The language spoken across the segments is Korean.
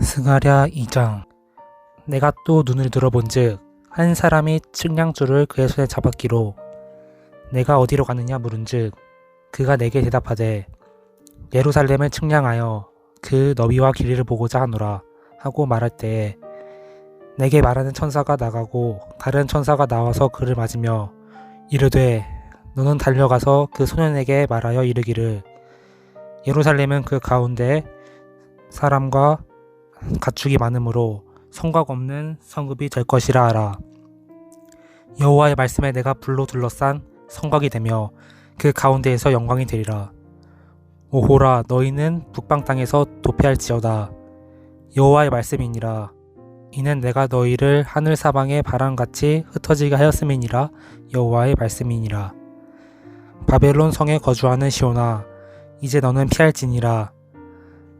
스가랴 2장. 내가 또 눈을 들어본즉 한 사람이 측량줄을 그의 손에 잡았기로 내가 어디로 가느냐 물은즉 그가 내게 대답하되 예루살렘을 측량하여 그 너비와 길이를 보고자 하노라 하고 말할 때에 내게 말하는 천사가 나가고 다른 천사가 나와서 그를 맞으며 이르되 너는 달려가서 그 소년에게 말하여 이르기를 예루살렘은 그 가운데 사람과 가축이 많으므로 성곽 없는 성읍이 될 것이라 하라. 여호와의 말씀에 내가 불로 둘러싼 성곽이 되며 그 가운데에서 영광이 되리라. 오호라 너희는 북방 땅에서 도피할지어다. 여호와의 말씀이니라. 이는 내가 너희를 하늘 사방의 바람같이 흩어지게 하였음이니라 여호와의 말씀이니라. 바벨론 성에 거주하는 시온아 이제 너는 피할지니라.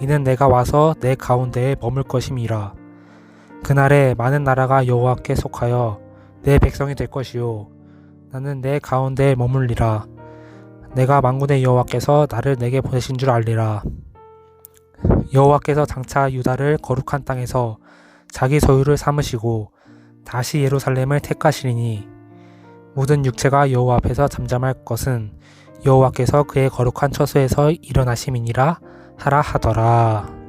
이는 내가 와서 내 가운데에 머물 것임이라. 그날에 많은 나라가 여호와께 속하여 내 백성이 될 것이요 나는 내 가운데에 머물리라. 내가 만군의 여호와께서 나를 내게 보내신 줄 알리라. 여호와께서 장차 유다를 거룩한 땅에서 자기 소유를 삼으시고 다시 예루살렘을 택하시리니 모든 육체가 여호와 앞에서 잠잠할 것은 여호와께서 그의 거룩한 처소에서 일어나심이니라 하라 하더라.